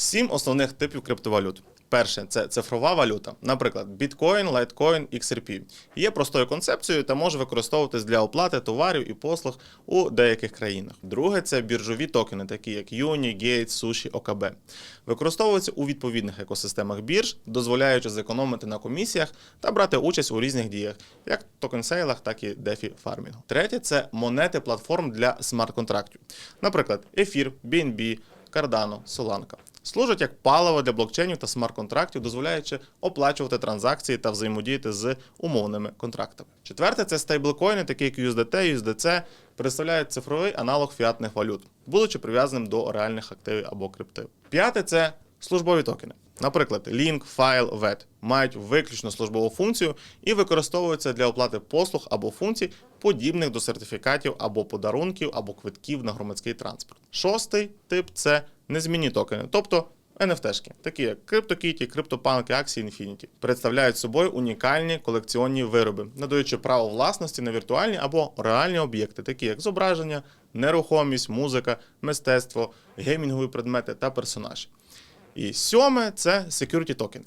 Сім основних типів криптовалют. Перше це цифрова валюта, наприклад, Bitcoin, Litecoin, XRP. Є простою концепцією та може використовуватись для оплати товарів і послуг у деяких країнах. Друге це біржові токени, такі як Uni, Gate, Sushi, OKB. Використовуються у відповідних екосистемах бірж, дозволяючи зекономити на комісіях та брати участь у різних діях, як токен-сейлах, так і DeFi фармінгу. Третє це монети платформ для смарт-контрактів, наприклад, Ефір, BNB, Cardano, Solana. Служать як паливо для блокчейнів та смарт-контрактів, дозволяючи оплачувати транзакції та взаємодіяти з умовними контрактами. Четверте це стейблкоїни, такі як USDT, USDC, представляють цифровий аналог фіатних валют, будучи прив'язаним до реальних активів або криптив. П'яте це службові токени. Наприклад, Link, File, VET мають виключно службову функцію і використовуються для оплати послуг або функцій, подібних до сертифікатів або подарунків або квитків на громадський транспорт. Шостий тип це незмінні токени, тобто NFT-шки, такі як CryptoKitty, CryptoPunk, Axie Infinity, представляють собою унікальні колекціонні вироби, надаючи право власності на віртуальні або реальні об'єкти, такі як зображення, нерухомість, музика, мистецтво, геймінгові предмети та персонажі. І сьоме це security токени.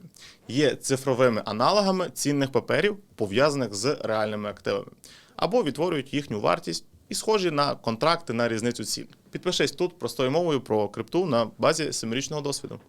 Є цифровими аналогами цінних паперів, пов'язаних з реальними активами, або відтворюють їхню вартість і схожі на контракти на різницю цін. Підпишись тут простою мовою про крипту на базі семирічного досвіду.